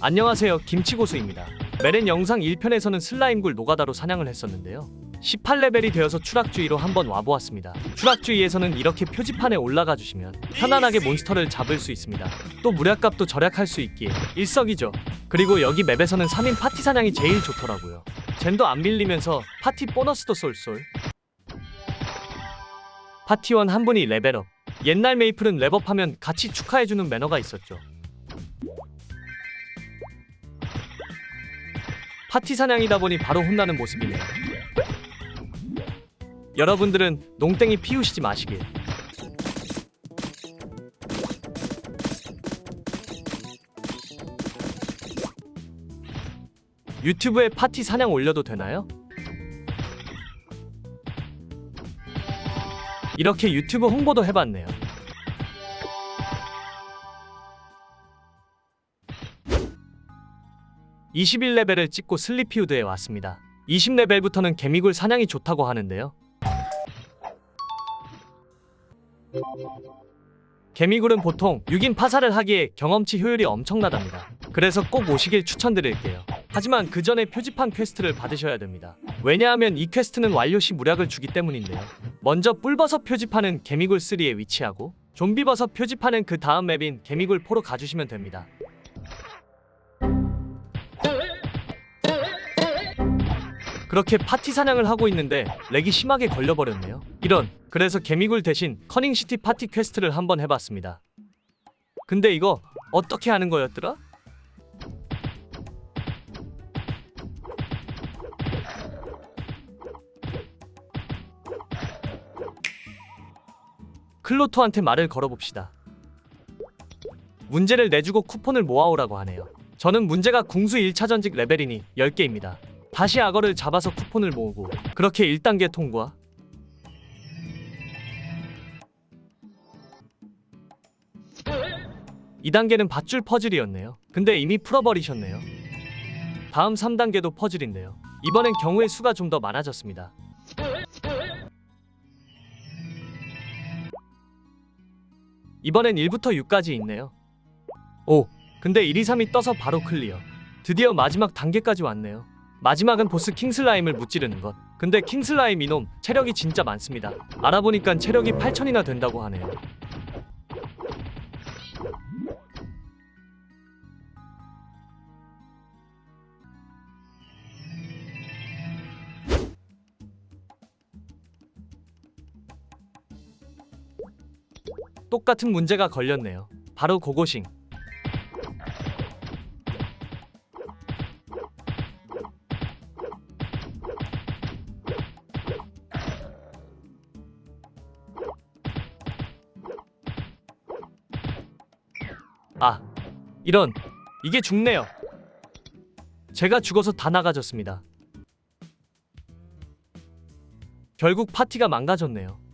안녕하세요. 김치고수입니다. 메렌 영상 1편에서는 슬라임굴 노가다로 사냥을 했었는데요. 18레벨이 되어서 추락주의로 한번 와보았습니다. 추락주의에서는 이렇게 표지판에 올라가 주시면 편안하게 몬스터를 잡을 수 있습니다. 또 무략값도 절약할 수 있기에 일석이조. 그리고 여기 맵에서는 3인 파티 사냥이 제일 좋더라고요. 젠도 안 밀리면서 파티 보너스도 쏠쏠. 파티원 한 분이 레벨업. 옛날 메이플은 랩업하면 같이 축하해주는 매너가 있었죠 파티 사냥이다 보니 바로 혼나는 모습이네요. 여러분들은 농땡이 피우시지 마시길. 유튜브에 파티 사냥 올려도 되나요? 이렇게 유튜브 홍보도 해봤네요. (21 레벨을) 찍고 슬리피우드에 왔습니다. (20레벨부터는 개미굴 사냥이 좋다고 하는데요. 개미굴은 보통 6인 파사를 하기에 경험치 효율이 엄청나답니다. 그래서 꼭 오시길 추천드릴게요. 하지만 그 전에 표지판 퀘스트를 받으셔야 됩니다. 왜냐하면 이 퀘스트는 완료 시 무략을 주기 때문인데요. 먼저 뿔버섯 표지판은 개미굴 3에 위치하고 좀비버섯 표지판은 그 다음 맵인 개미굴 4로 가주시면 됩니다 그렇게 파티 사냥을 하고 있는데 렉이 심하게 걸려버렸네요. 이런 그래서 개미굴 대신 커닝시티 파티 퀘스트를 한번 해봤습니다. 근데 이거 어떻게 하는 거였더라? 클로토한테 말을 걸어봅시다. 문제를 내주고 쿠폰을 모아오라고 하네요. 저는 문제가 궁수 1차 전직 레벨이니 10개입니다. 다시 악어를 잡아서 쿠폰을 모으고 그렇게 1단계 통과. 이단계는 밧줄 퍼즐이었네요. 근데 이미 풀어버리셨네요. 다음 3단계도 퍼즐인데요. 이번엔 경우의 수가 좀 더 많아졌습니다. 이번엔 1부터 6까지 있네요. 오 근데 1, 2, 3이 떠서 바로 클리어. 드디어 마지막 단계까지 왔네요 마지막은 보스 킹슬라임을 무찌르는 것. 근데 킹슬라임 이놈 체력이 진짜 많습니다. 알아보니까 체력이 8천이나 된다고 하네요. 똑같은 문제가 걸렸네요. 바로 고고싱. 아, 이런 이게 죽네요. 제가 죽어서 다 나가졌습니다. 결국 파티가 망가졌네요.